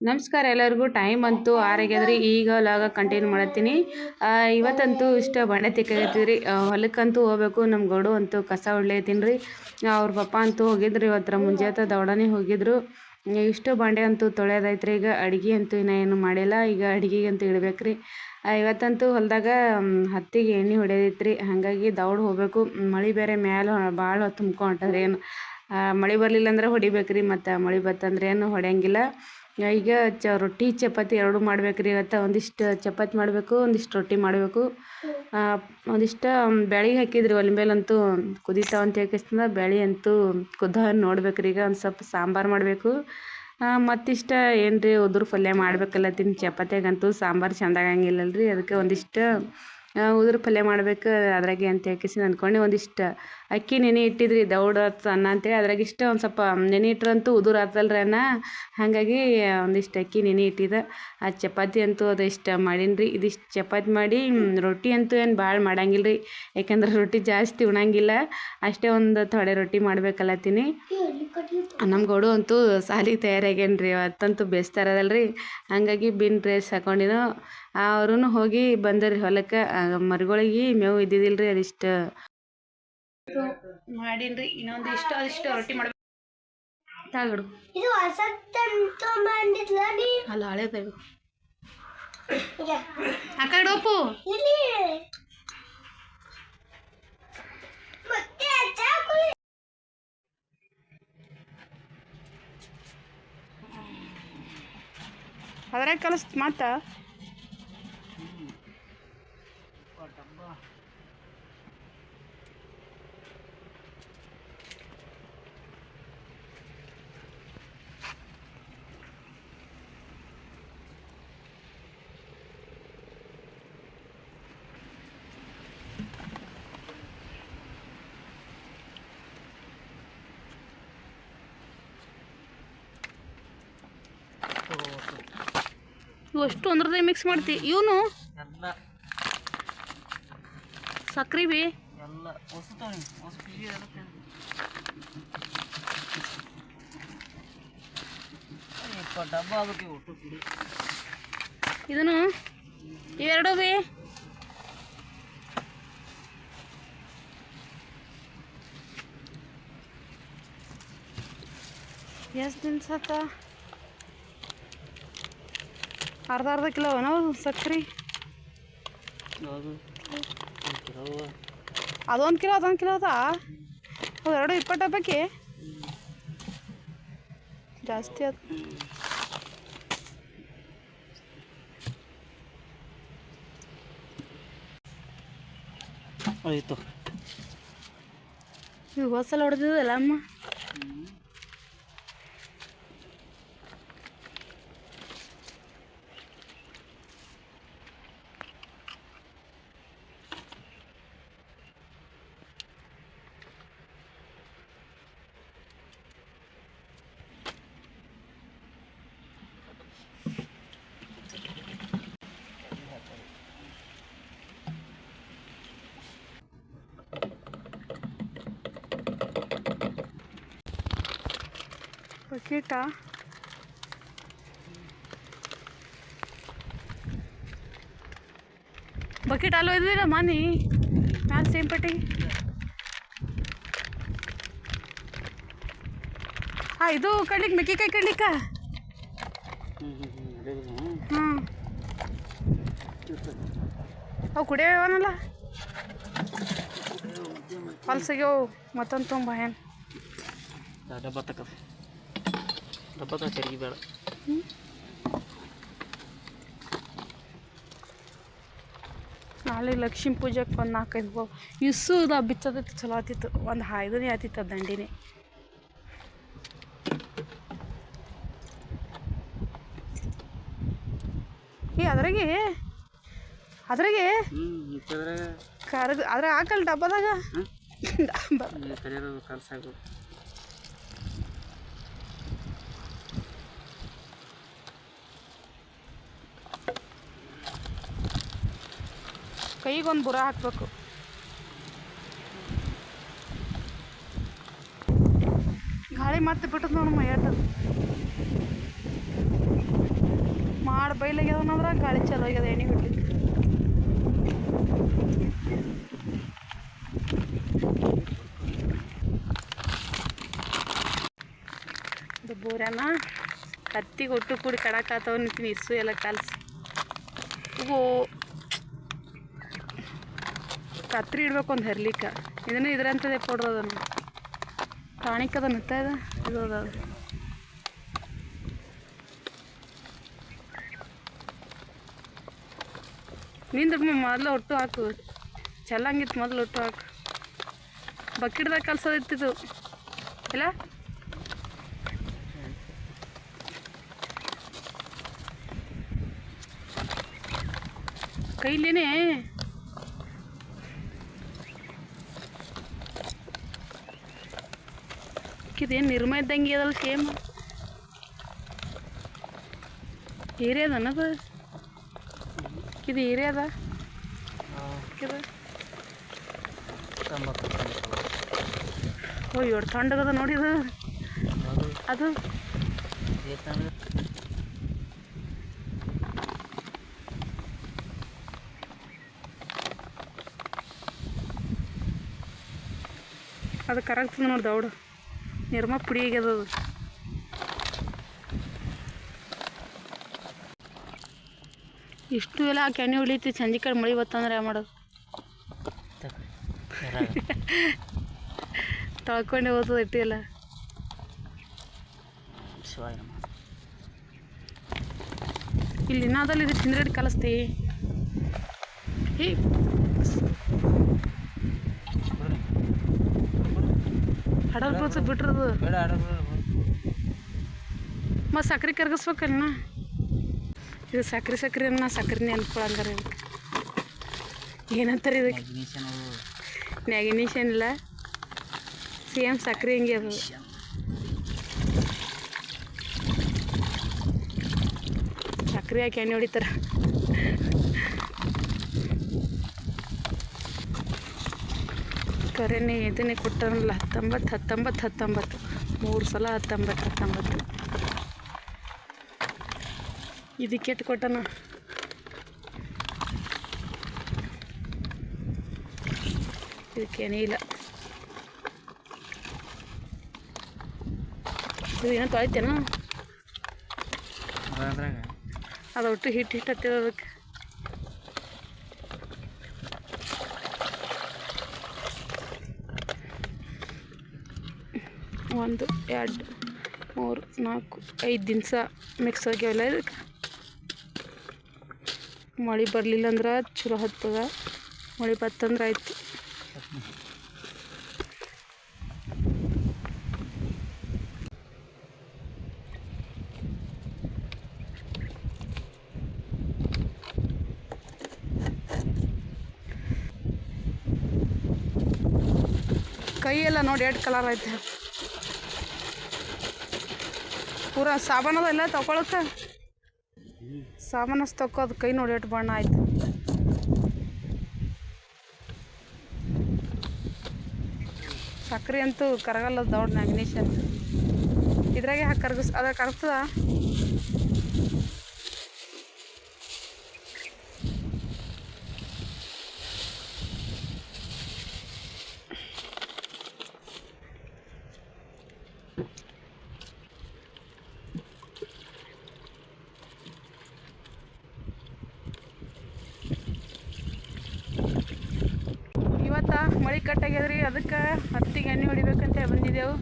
ನಮಸ್ಕಾರ ಎಲ್ಲರಿಗೂ. ಟೈಮ್ ಅಂತೂ ಆರಾಗ್ಯದ್ರಿ. ಈಗ ಲಾಗ ಕಂಟಿನ್ಯೂ ಮಾಡತ್ತೀನಿ. ಇವತ್ತಂತೂ ಇಷ್ಟ ಬಂಡೆ ತಿಕ್ಕಾಗತ್ತೀರಿ ಹೊಲಕ್ಕಂತೂ ಹೋಗ್ಬೇಕು. ನಮ್ಮ ಗೌಡು ಅಂತೂ ಕಸ ಹೊಡ್ಲೈತೀನಿ ರೀ ಅವ್ರ ಪಪ್ಪ ಅಂತೂ ಹೋಗಿದ್ರು ಇವತ್ತರ ಮುಂಜಾನೆ ದೌಡನೆ ಹೋಗಿದ್ರು. ಇಷ್ಟು ಬಂಡೆ ಅಂತೂ ತೊಳೆಯೋದೈತ್ರಿ. ಈಗ ಅಡ್ಗೆ ಅಂತೂ ಇನ್ನೂ ಏನು ಮಾಡಿಲ್ಲ. ಈಗ ಅಡಿಗೆಗೆ ಅಂತೂ ಇಡ್ಬೇಕ್ರಿ. ಇವತ್ತಂತೂ ಹೊಲದಾಗ ಹತ್ತಿಗೆ ಎಣ್ಣೆ ಹೊಡೆದೈತ್ರಿ ಹಾಗಾಗಿ ದೌಡ್ ಹೋಗ್ಬೇಕು. ಮಳೆ ಬೇರೆ ಮ್ಯಾಲ ಭಾಳ ತುಂಬ್ಕೊಂಟ್ರಿ ಏನು ಮಳೆ ಬರಲಿಲ್ಲ ಅಂದ್ರೆ ಹೊಡಿಬೇಕ್ರಿ. ಮತ್ತು ಮಳೆ ಬತ್ತಂದ್ರೆ ಏನು ಹೊಡೆಯಂಗಿಲ್ಲ. ಈಗ ಚ ರೊಟ್ಟಿ, ಚಪಾತಿ ಎರಡು ಮಾಡ್ಬೇಕು ರೀ ಇವತ್ತು. ಒಂದಿಷ್ಟು ಚಪಾತಿ ಮಾಡಬೇಕು, ಒಂದಿಷ್ಟು ರೊಟ್ಟಿ ಮಾಡಬೇಕು. ಒಂದಿಷ್ಟು ಬ್ಯಾಳೆ ಹಾಕಿದ್ರಿ ಒಲೆ ಮೇಲಂತೂ ಕುದೀತಾವ ಅಂತ ಹೇಳ್ಕೇಸಿಂದ ಬ್ಯಾಳೆ ಅಂತೂ ಕುದ್ದ ನೋಡ್ಬೇಕು ರೀ ಈಗ ಒಂದು ಸ್ವಲ್ಪ ಸಾಂಬಾರು ಮಾಡಬೇಕು. ಮತ್ತಿಷ್ಟ ಏನು ರೀ ಉದ್ರ ಪಲ್ಯ ಮಾಡ್ಬೇಕಲ್ಲ ತಿನ್ ಚಪಾತಿಯಾಗಂತೂ ಸಾಂಬಾರು ಚೆಂದ ಆಗಂಗಿಲ್ಲಲ್ಲ ರೀ ಅದಕ್ಕೆ ಒಂದಿಷ್ಟು ಉದುರು ಪಲ್ಯ ಮಾಡಬೇಕು ಅದ್ರಾಗೆ ಅಂತ ಹೇಳ್ಕೇಸಿ ಅಂದ್ಕೊಂಡು. ಒಂದಿಷ್ಟು ಅಕ್ಕಿ ನೆನೆ ಇಟ್ಟಿದ್ರಿ ದೌಡ್ ಅನ್ನ ಅಂತೇಳಿ. ಅದ್ರಾಗ ಇಷ್ಟ ಒಂದು ಸ್ವಲ್ಪ ನೆನೆ ಇಟ್ರಂತೂ ಉದುರು ಆತಲ್ರಿ ಅನ್ನ. ಹಾಗಾಗಿ ಒಂದಿಷ್ಟು ಅಕ್ಕಿ ನೆನೆ ಇಟ್ಟಿದ್ದೆ ಆ ಚಪಾತಿ ಅಂತೂ ಅದು ಇಷ್ಟ ಮಾಡೀನಿ ಇದಿಷ್ಟು ಚಪಾತಿ ಮಾಡಿ ರೊಟ್ಟಿ ಅಂತೂ ಏನು ಭಾಳ ಮಾಡಂಗಿಲ್ಲ ರೀ ಯಾಕಂದ್ರೆ ರೊಟ್ಟಿ ಜಾಸ್ತಿ ಉಣಂಗಿಲ್ಲ. ಅಷ್ಟೇ ಒಂದು ಥೊಡೆ ರೊಟ್ಟಿ ಮಾಡ್ಬೇಕಲ್ಲತ್ತೀನಿ ನಮ್ಮ ಗೌಡು ಅಂತೂ ಸಾಲಿಗೆ ತಯಾರಾಗ್ಯಾನ ರೀ ಅವತ್ತಂತೂ ಬೇಸ್ತಾರದಲ್ಲ ರೀ ಹಾಗಾಗಿ ಬಿನ್ ಡ್ರೆಸ್ ಹಾಕೊಂಡಿನೋ ಅವ್ರೂ ಹೋಗಿ ಬಂದರಿ ಹೊಲಕ್ಕ. ಮರಿಗಳಿಗೆ ಮೇವು ಇದ್ದಿದ್ದಿಲ್ಲ ರೀ ಅದಿಷ್ಟು? ಮಾಡೀನಿ ರೀ ಇನ್ನೊಂದು ಇಷ್ಟು ಅದಿಷ್ಟು ರೊಟ್ಟಿ ಮಾಡ್ಬೇಕು ತಾಗಡು. ಇದು ಹೊಸದಂತೂ ಮಾಡಿದ್ಲ ಅಲ್ಲ ಹಳೇದು ಈಗ. ಆ ಕಡೆ ಒಪ್ಪು ಇಲ್ಲಿ. ಚಾಕುಲಿ ಅದ್ರಾಗ ಕಲಿಸ್ತ ಮತ್ತೆ ಇವು ಅಂದ್ರದೇ ಮಿಕ್ಸ್ ಮಾಡ್ತಿ. ಇವನು ಎಲ್ಲ. ಸಕ್ರೆ ಬಿ. ಇದನ್ನು ಇವೆರಡು ಬಿ. ಎಷ್ಟು ದಿನ ಸಾಕ ಅರ್ಧ ಅರ್ಧ ಕಿಲೋ ನಾವು ಸಕ್ರೆ ಅದೊಂದು ಕಿಲೋ ಅದೊಂದು ಕಿಲೋ ಅದಾ ಅವು ಎರಡು ಇಪ್ಪತ್ತು ಡಬ್ಬಕ್ಕೆ. ಜಾಸ್ತಿ ಆಯ್ತು ಆಯಿತು. ಇವು ಹೊಸಲ ಹೊಡೆದಿದ್ದಲ್ಲ ಅಮ್ಮ? ಬಕೀಟಾ ಬಕೆಟ್ ಅಲ್ಲೂ ಇದ್ದಿಲ್ಲ ಮನಿ? ಮ್ಯಾಲೆ ಸೇಮ್ ಪಟ್ಟಿ. ಹಾಂ ಇದು ಕಡ್ಲಿಕ್ಕೆ ಮೆಕ್ಕಿಕಾಯಿ ಕಡ್ಲಿಕ್ಕ ಹ್ಞೂ ಅವು ಕುಡಿಯವನಲ್ಲ ಹೊಲ್ಸಿಗ್ಯವು ಮತ್ತೊಂದು ತುಂಬ ಏನು? ಬೇಡ ನಾಳೆ ಲಕ್ಷ್ಮೀ ಪೂಜೆಗೆ ಒಂದು ನಾಲ್ಕೈದು ಹೋ ಇಸು ಇದು ಬಿಚ್ಚೋದಕ್ಕೆ ಚಲೋ ಆತಿತ್ತು ಒಂದು ಹಾಯ್ದನೇ ಆತಿತ್ತು ದಂಡಿನೇ. ಏ ಅದ್ರಾಗೆ? ಅದ್ರಾಗೆ? ಕರೆದು ಅದ್ರಾಗ ಹಾಕಲ್ಲ ಡಬ್ಬದಾಗ? ಕಲ್ಸಾಗು ಬುರ ಹಾಕಬೇಕು. ಗಾಳಿ ಮತ್ತೆ ಬಿಟ್ಟದ ನೋಡಮ್ಮ ಏಟದು ಬೈಲಾಗ್ಯದನಂದ್ರೆ ಗಾಳಿ ಚಲೋ ಆಗ್ಯದ ಎಣ್ಣೆ ಬಿಡ್ಲಿಕ್ಕೆ. ಇದು ಬೋರ್ಯಾನ ಕತ್ತಿಗೆ ಒಟ್ಟು ಕೂಡಿ ಕಡಕಾತವ ನಿಂತೀನಿ ಇಸು ಎಲ್ಲ ಕಲಸಿ. ಓ. ಕತ್ರಿ ಇಡ್ಬೇಕು ಒಂದು ಹೆರ್ಲಿಕ್ಕೆ. ಇದನ್ನು ಇದ್ರಂತದೇ ಕೊಡ್ದು ಅದನ್ನು. ಟಾಣಿಕ್ ಅದ ನಿಂತ ಇದೆ ಇದು ಅದ ನಿಂದಮ್ಮ ನಿಂದ ಮೊದಲು ಒಟ್ಟು ಹಾಕು. ಚೆಲ್ಲಂಗಿತ್ತು ಮೊದಲು ಒಟ್ಟು ಹಾಕು. ಬಕೆಟ್ದಾಗ ಕಲ್ಸೋದಿತ್ತಿದು ಇಲ್ಲ? ಕೈಲೇನೆ ಇದೇನು ನಿರ್ಮ ಇದ್ದಂಗೆ ಅದಲ್ಲ ಸೇಮ್ ಏರಿಯಾದನದು ಇದು ಏರಿಯಾದ ಇದು? ಓ ಎರಡು ಥಂಡಗದ ನೋಡಿ ಇದು. ಅದು? ಅದು ಕರೆಕ್ಟ್ ನೋಡಿ ದೌಡು. ನಿರ್ಮ ಪುಡಿ ಆಗ್ಯದ ಅದು. ಇಷ್ಟು ಎಲ್ಲ ಕೆನೆ ಉಳಿತಿ ಸಂಜೆ ಕಡೆ ಮಳೆ ಬತ್ತಂದ್ರೆ ಯಾವ ಮಾಡೋದು? ತೊಳ್ಕೊಂಡೆ ಹೋಗ್ತದೆ ಇಟ್ಟು ಎಲ್ಲ. ಇಲ್ಲಿ ಇನ್ನಾದಲ್ಲಿ ಇದು ತಿಂದ್ರೆಡ್ ಕಲಿಸ್ತೀ. ಹೇ ಹಡಲ್ ಬರ್ತದೆ ಬಿಟ್ರದು. ಮತ್ತು ಸಕ್ರೆ ಕರ್ಗಿಸ್ಬೇಕನ್ನ ಇದು ಸಕ್ರೆ ಸಕ್ರೆ ಅನ್ನ ಸಕ್ರೆ ನೆನ್ಕೊಳಂಗಾರ ಏನಂತಾರೆ ಇದಕ್ಕೆ? ನ್ಯಾಗಿನೇಷನ್ ಮ್ಯಾಗಿನೇಷನ್ ಇಲ್ಲ ಸೇಮ್ ಸಕ್ರೆ ಹಿಂಗೆ ಅದು? ಸಕ್ರೆ ಹಾಕಿ ಎಣ್ಣೆ ಹೊಡಿತಾರೆ. ಕರೆನೇ ಇದನ್ನೇ ಕೊಟ್ಟಾರಲ್ಲ ಹತ್ತೊಂಬತ್ತು ಹತ್ತೊಂಬತ್ತು ಹತ್ತೊಂಬತ್ತು. ಮೂರು ಸಲ ಹತ್ತೊಂಬತ್ತು ಹತ್ತೊಂಬತ್ತು. ಇದಕ್ಕೆ ಕೊಟ್ಟನ? ಇದಕ್ಕೇನಿಲ್ಲ ಇದು ಏನೋ ತೊಳಿತೇನೋ ಅದು ಒಟ್ಟು ಹಿಟ್ಟು ಹಿಟ್ಟು ಹತ್ತಿರ ಒಂದು, ಎರಡು, ಮೂರು, ನಾಲ್ಕು, ಐದು ದಿವಸ ಮಿಕ್ಸ್ ಆಗ್ಯಾವಲ್ಲ ಇದಕ್ಕೆ ಮಳೆ ಬರಲಿಲ್ಲ ಅಂದ್ರೆ ಚಲೋ ಹತ್ತದ. ಮಳೆ ಬತ್ತಂದ್ರೆ ಆಯ್ತು. ಕೈ ಎಲ್ಲ ನೋಡಿ, ಎರಡು ಕಲರ್ ಐತೆ. ಪೂರ ಸಾಬಾನದ ಎಲ್ಲ ತಗೊಳಕ್ಕೆ ಸಾಮಾನಸ್ ತಕ್ಕೋದು ಕೈ ನೋಡಿ ಎಷ್ಟು ಬಣ್ಣ ಆಯ್ತು. ಸಕ್ರೆ ಅಂತೂ ಕರಗಲ್ಲ ದೌಡ್ ಮ್ಯಾಗ್ನೀಷಿಯನ್ ಇದ್ರಾಗೆ ಹಾಕಿ ಕರಗಿಸ್, ಅದ ಕರಗ್ತದ ಇವತ್ತ ಮಳೆ ಕಟ್ಟಾಗ್ಯದ್ರಿ ಅದಕ್ಕೆ ಹತ್ತಿಗೆ ಎಣ್ಣೆ ಹೊಡಿಬೇಕಂತ ಬಂದಿದ್ದೆವು.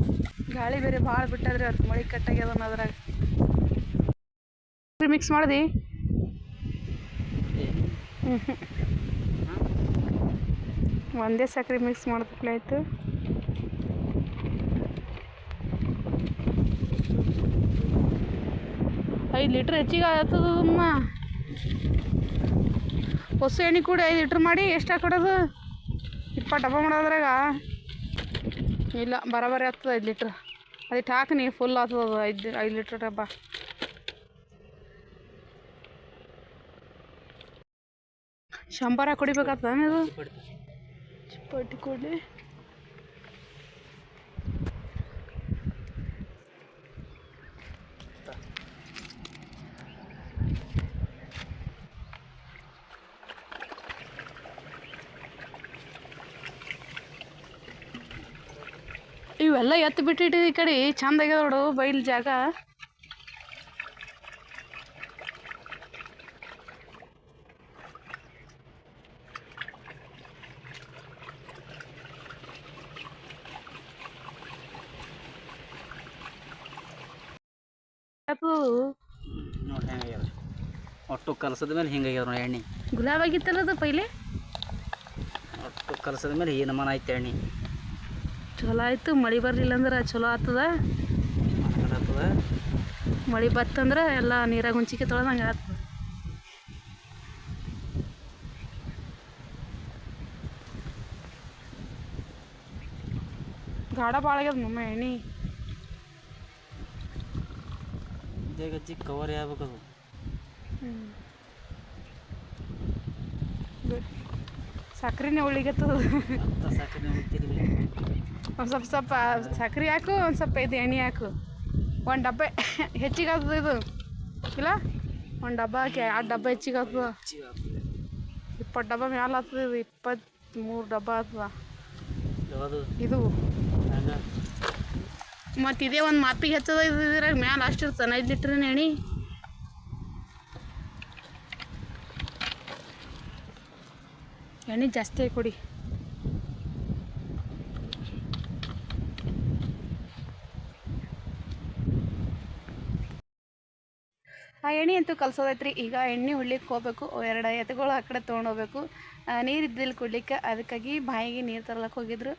ಗಾಳಿ ಬೇರೆ ಭಾಳ ಬಿಟ್ಟದ್ರಿ, ಅದಕ್ಕೆ ಮಳೆ ಕಟ್ಟಾಗ್ಯದ ಅನ್ನೋದ್ರಾಗ ಮಿಕ್ಸ್ ಮಾಡ್ದಿ? ಒಂದೇ ಸಕ್ಕರೆ ಮಿಕ್ಸ್ ಮಾಡ್ಬೇಕಾಯ್ತು ಐದು ಲೀಟ್ರ್ ಹೆಚ್ಚಿಗೆ ಆಗ್ತದಮ್ಮ ಹೊಸ ಎಣ್ಣೆ ಕೂಡ ಐದು ಲೀಟ್ರ್ ಮಾಡಿ ಎಷ್ಟು ಹಾಕೊಡೋದು? ಇಪ್ಪತ್ತು ಡಬ್ಬ ಮಾಡೋದ್ರಾಗ? ಇಲ್ಲ ಬರಬರಿ ಆಗ್ತದೆ ಐದು ಲೀಟ್ರ್. ಅದಕ್ಕೆ ಹಾಕಿ ನೀ ಫುಲ್ ಆಗ್ತದೆ ಅದು ಐದು ಐದು ಲೀಟ್ರ್ ಡಬ್ಬ. ಶಂಬರ ಕುಡಿಬೇಕಾಗ್ತದ ಇದು? ಚಿಪ್ಪಟ್ಟಿ ಕೊಡಲಿ. ಇವೆಲ್ಲ ಎತ್ತು ಬಿಟ್ಟಿಟ್ಟು ಈ ಕಡೆ. ಚಂದ ಆಗ್ಯದ ನೋಡು ಬೈಲ್ ಜಾಗ. ಒಟ್ಟು ಕಲಸದ ಮೇಲೆ ಹಿಂಗಾಗ್ಯಾವ ನೋಡಿ ಎಣ್ಣೆ. ಗುಲಾಬ್ ಆಗಿತ್ತಲ್ಲ ಅದು ಪೈಲೆ? ಒಟ್ಟು ಕಲಸದ ಮೇಲೆ ಈ ಮನ ಐತೆ ಎಣ್ಣೆ. ಚಲೋ ಆಯ್ತು. ಮಳೆ ಬರಲಿಲ್ಲ ಅಂದ್ರೆ ಚಲೋ ಆಗ್ತದ. ಮಳೆ ಬತ್ತಂದ್ರೆ ಎಲ್ಲ ನೀರಾಗ ಹುಂಚಿಕೆ ತೊಳೆದಂಗೆ ಆಗ್ತದ. ಗಾಢ ಭಾಳ ಆಗ್ಯದ ಮಮ್ಮ ಎಣ್ಣೆ. Cover ಗಜ್ಜಿ cover ಆಗ್ಬೇಕದು. ಸಕ್ರೆನೇ ಉಳಿಗತ್ತದ ಉಳಿತಿರ್ಲಿ ಒಂದು ಸ್ವಲ್ಪ ಸ್ವಲ್ಪ ಸಕ್ರೆ ಹಾಕು ಒಂದು ಸ್ವಲ್ಪ ಇದು ಎಣ್ಣೆ ಹಾಕು. ಒಂದು ಡಬ್ಬೆ ಹೆಚ್ಚಿಗೆ ಆಗ್ತದೆ ಇದು. ಇಲ್ಲ? ಒಂದು ಡಬ್ಬ ಹಾಕಿ ಆ ಡಬ್ಬ ಹೆಚ್ಚಿಗೆ ಆಗ್ತದ. ಇಪ್ಪತ್ತು ಡಬ್ಬ ಮ್ಯಾಲ ಆಗ್ತದ ಇದು. ಇಪ್ಪತ್ತ್ಮೂರು ಡಬ್ಬ ಆಗ್ತದ. ಇದು. ಮತ್ತು ಇದೇ ಒಂದು ಮಾಪಿಗೆ ಹೆಚ್ಚದ ಇದು ಇದ್ರಾಗ ಮ್ಯಾಲ ಅಷ್ಟು ಇರ್ತದೆ. ಐದು ಲೀಟ್ರಿನ ಎಣ್ಣೆ. ಎಣ್ಣೆ ಜಾಸ್ತಿ ಕೊಡಿ. ಆ ಎಣ್ಣೆ ಅಂತೂ ಕಲಸೋದೈತ್ರಿ. ಈಗ ಎಣ್ಣೆ ಹೊಡ್ಲಿಕ್ಕೆ ಹೋಗ್ಬೇಕು, ಎರಡು ಎತ್ತುಗಳು ಆ ಕಡೆ ತೊಗೊಂಡೋಗ್ಬೇಕು ನೀರು ಇದ್ದಿಲ್ಲ ಕುಡ್ಲಿಕ್ಕೆ, ಅದಕ್ಕಾಗಿ ಬಾಯಿಗೆ ನೀರು ತರ್ಲಕ್ಕೆ ಹೋಗಿದ್ರು.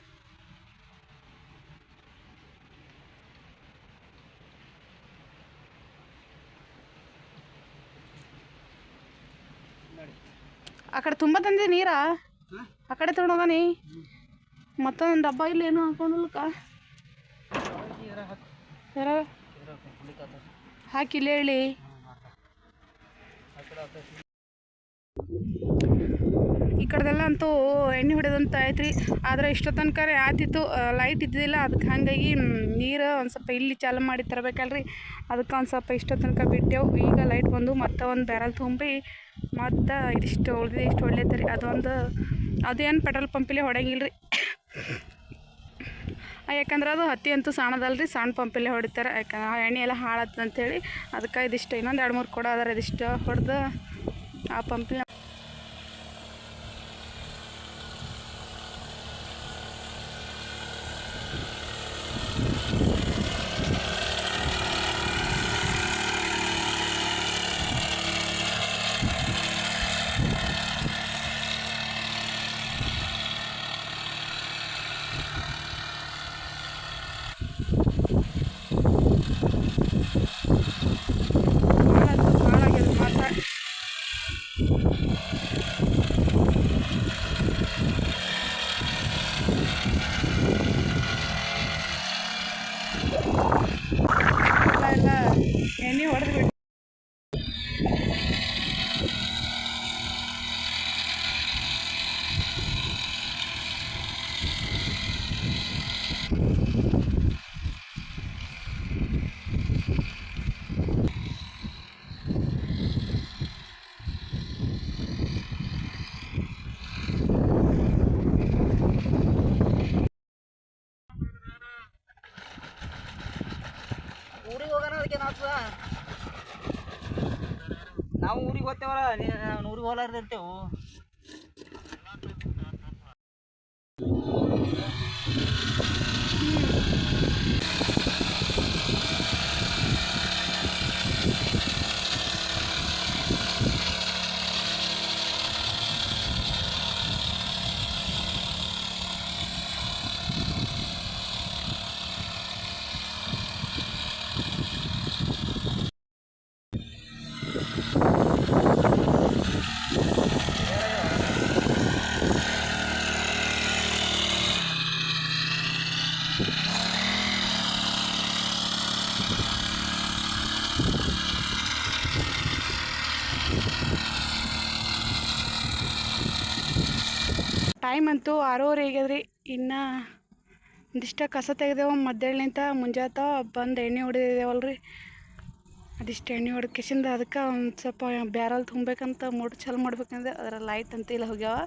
ಕಡೆ ತುಂಬ ತಂದೆ ನೀರಾ ಆ ಕಡೆ ತೊಗೊಂಡೋಗಾನಿ ಮತ್ತೊಂದು ಡಬ್ಬ ಇಲ್ಲ ಏನು ಹಾಕೊಂಡಲ್ಕ ಯಾರ? ಹಾಕಿ ಇಲ್ಲಿ ಹೇಳಿ. ಈ ಕಡೆದೆಲ್ಲ ಅಂತೂ ಎಣ್ಣೆ ಹೊಡೆದಂತ ರೀ. ಆದ್ರೆ ಇಷ್ಟೋ ತನಕ ಆತಿತ್ತು ಲೈಟ್ ಇದ್ದಿದ್ದಿಲ್ಲ. ಅದಕ್ಕೆ ಹಾಗಾಗಿ ನೀರು ಒಂದು ಸ್ವಲ್ಪ ಇಲ್ಲಿ ಚಾಲು ಮಾಡಿ ತರಬೇಕಲ್ರಿ. ಅದಕ್ಕೆ ಒಂದು ಸ್ವಲ್ಪ ಇಷ್ಟೋ ತನಕ ಬಿಟ್ಟೆವು. ಈಗ ಲೈಟ್ ಬಂದು ಮತ್ತೆ ಒಂದು ಬ್ಯಾರಲ್ ತುಂಬಿ ಮತ್ತು ಇದಿಷ್ಟು ಉಳಿದಿದೆ, ಇಷ್ಟು ಒಳ್ಳೇದು ಅದೊಂದು, ಅದೇನು ಪೆಟ್ರೋಲ್ ಪಂಪಿಲೆ ಹೊಡೆಯಂಗಿಲ್ಲ ರೀ ಯಾಕಂದ್ರೆ ಅದು ಹತ್ತಿ ಅಂತೂ ಸಣ್ಣದಲ್ರಿ ಸಣ್ಣ ಪಂಪಲ್ಲೇ ಹೊಡಿತಾರೆ. ಯಾಕಂದ್ರೆ ಆ ಎಣ್ಣೆ ಎಲ್ಲ ಹಾಳತ್ತಂತೇಳಿ ಅದಕ್ಕೆ ಇದಿಷ್ಟು ಇನ್ನೊಂದು ಎರಡು ಮೂರು ಕೊಡ ಅದರ ಇದಿಷ್ಟು ಹೊಡೆದು ಆ ಪಂಪಿನ ಭಾಳ ಭಾಳ ಆಗ್ಯದ ಮಾತ್ರ ಎಲ್ಲ ಎಲ್ಲ ಎಣ್ಣೆ ಹೊಡೆದು ಬಿಟ್ಟು ಊರಿಗೆ ಹೋಗೋಣ ನಾವು ಊರಿಗೆ ಹೋಗ್ತೇವಲ್ಲ ನಾನು ಊರಿಗೆ ಹೋಗ್ಲಾರ್ದು ಟೈಮ್ ಅಂತೂ ಆರೂವರೆ ಆಗ್ಯದ್ರಿ ಇನ್ನು ಒಂದಿಷ್ಟ ಕಸ ತೆಗೆದೇವು ಮಧ್ಯಾಹ್ನಲಿಂತ ಮುಂಜಾತ ಬಂದು ಎಣ್ಣೆ ಹೊಡೆದಿದ್ದೇವಲ್ರಿ ಅದಿಷ್ಟು ಎಣ್ಣೆ ಹೊಡ್ಕೆಸಿಂದ ಅದಕ್ಕೆ ಒಂದು ಸ್ವಲ್ಪ ಬ್ಯಾರಲ್ ತುಂಬಬೇಕಂತ ಮೋಟ್ರ್ ಚಾಲು ಮಾಡ್ಬೇಕಂದ್ರೆ ಅದರ ಲೈಟ್ ಅಂತ ಇಲ್ಲ ಹೋಗ್ಯಾವ.